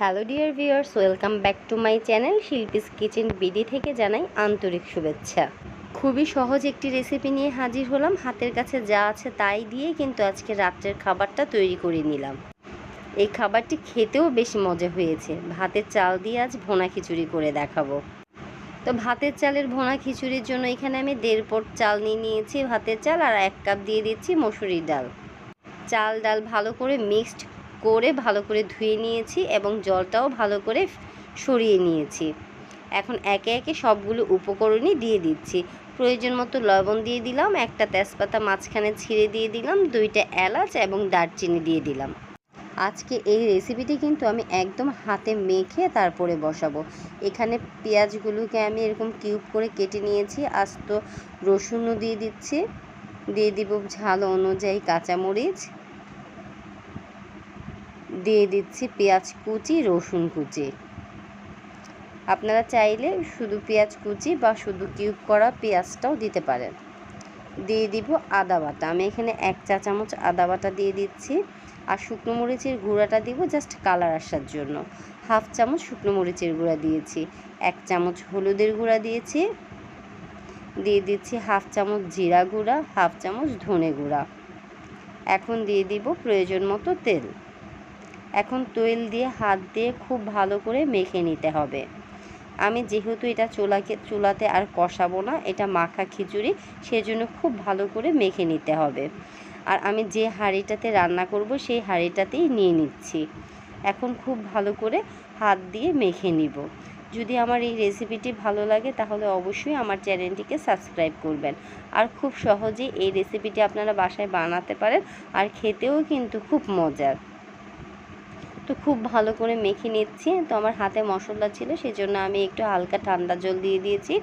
Hello dear viewers welcome back to my channel Shilpi's kitchen BD থেকে জানাই আন্তরিক শুভেচ্ছা। খুবই সহজ একটি রেসিপি নিয়ে হাজির হলাম, হাতের কাছে যা আছে তাই দিয়ে কিন্তু আজকে রাত্রের খাবারটা তৈরি করে নিলাম। এই খাবারটি খেতেও বেশি মজা হয়েছে। ভাতের চাল দিয়ে আজ ভোনা খিচুড়ি করে দেখাবো। তো ভাতের চালের ভোনা খিচুড়ির জন্য এখানে আমি দেড় পট চাল নিয়ে নিয়েছি, ভাতের চাল, আর এক কাপ দিয়ে দিচ্ছি মসুরির ডাল। চাল ডাল ভালো করে মিক্সড করে ভালো করে ধুয়ে নিয়েছি এবং জলটাও ভালো করে সরিয়ে নিয়েছি। এখন একে একে সবগুলো উপকরণই দিয়ে দিচ্ছি। প্রয়োজন মতো লবণ দিয়ে দিলাম, একটা তেজপাতা মাঝখানে ছিঁড়ে দিয়ে দিলাম, দুইটা এলাচ এবং দারচিনি দিয়ে দিলাম। আজকে এই রেসিপিটি কিন্তু আমি একদম হাতে মেখে তারপরে বসাবো। এখানে পেঁয়াজগুলোকে আমি এরকম কিউব করে কেটে নিয়েছি, আস্ত রসুনও দিয়ে দিচ্ছি। দিয়ে দিব ঝাল অনুযায়ী কাঁচামরিচ। দিয়ে দিচ্ছি পেঁয়াজ কুচি, রসুন কুচি। আপনারা চাইলে শুধু পেঁয়াজ কুচি বা শুধু কিউব করা পেঁয়াজটাও দিতে পারেন। দিয়ে দিব আদা বাটা। আমি এখানে এক চা চামচ আদা বাটা দিয়ে দিচ্ছি। আর শুকনো মরিচের গুঁড়াটা দিব জাস্ট কালার আসার জন্য। হাফ চামচ শুকনো মরিচের গুঁড়া দিয়েছি। এক চামচ হলুদের গুঁড়া দিয়েছি। দিয়ে দিচ্ছি হাফ চামচ জিরা গুঁড়া, হাফ চামচ ধনে গুঁড়া। এখন দিয়ে দিব প্রয়োজন মতো তেল। এখন তৈল দিয়ে, হাত দিয়ে খুব ভালো করে মেখে নিতে হবে। আমি যেহেতু এটা চুলাকে, চুলাতে আর কষাবো না, এটা মাখা খিচুড়ি, সেজন্য খুব ভালো করে মেখে নিতে হবে। আর আমি যে হাঁড়িটাতে রান্না করব, সেই হাঁড়িটাতেই নিয়ে নিচ্ছি। এখন খুব ভালো করে হাত দিয়ে মেখে নিব। যদি আমার এই রেসিপিটি ভালো লাগে, তাহলে অবশ্যই আমার চ্যানেলটিকে সাবস্ক্রাইব করবেন। আর খুব সহজেই এই রেসিপিটি আপনারা বাসায় বানাতে পারেন, আর খেতেও কিন্তু খুব মজার। তো খুব ভালো করে মেখে নিচ্ছি। তো আমার হাতে মশলা ছিল সেই জন্য আমি একটু হালকা ঠান্ডা জল দিয়ে দিয়েছি।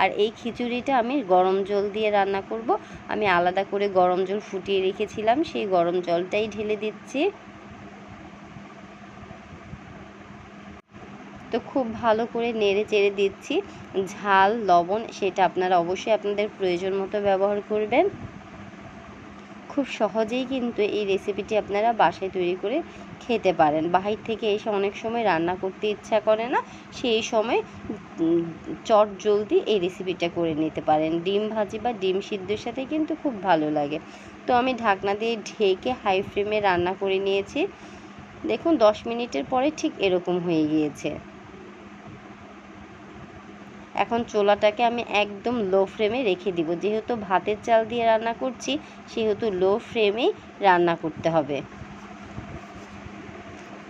আর এই খিচুড়িটা আমি গরম জল দিয়ে রান্না করব। আমি আলাদা করে গরম জল ফুটিয়ে রেখেছিলাম, সেই গরম জলটাই ঢেলে দিচ্ছি। তো খুব ভালো করে নেড়ে চেড়ে দিচ্ছি। ঝাল, লবণ, সেটা আপনারা অবশ্যই আপনাদের প্রয়োজন মতো ব্যবহার করবেন। খুব সহজেই কিন্তু এই রেসিপিটি আপনারা বাসায় তৈরি করে খেতে পারেন। বাহির থেকে এসে অনেক সময় রান্না করতে ইচ্ছা করে না, সেই সময় চট জলদি এই রেসিপিটা করে নিতে পারেন। ডিম ভাজি বা ডিম সিদ্ধের সাথে কিন্তু খুব ভালো লাগে। তো আমি ঢাকনা দিয়ে ঢেকে হাই ফ্লেমে রান্না করে নিয়েছি। দেখুন, দশ মিনিটের পরে ঠিক এরকম হয়ে গিয়েছে। এখন চোলাটাকে আমি একদম লো ফ্লেমে রেখে দিব। যেহেতু ভাতের চাল দিয়ে রান্না করছি, সেহেতু লো ফ্লেমেই রান্না করতে হবে।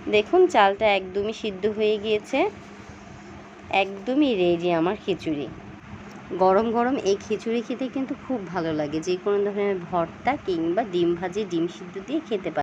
দেখুন, চালটা একদমই সিদ্ধ হয়ে গিয়েছে। একদমই রেডি আমার খিচুড়ি। গরম গরম এই খিচুড়ি খেতে কিন্তু খুব ভালো লাগে। যে কোনো ধরনের ভর্তা কিংবা ডিম ভাজি, ডিম সিদ্ধ দিয়ে খেতে পারে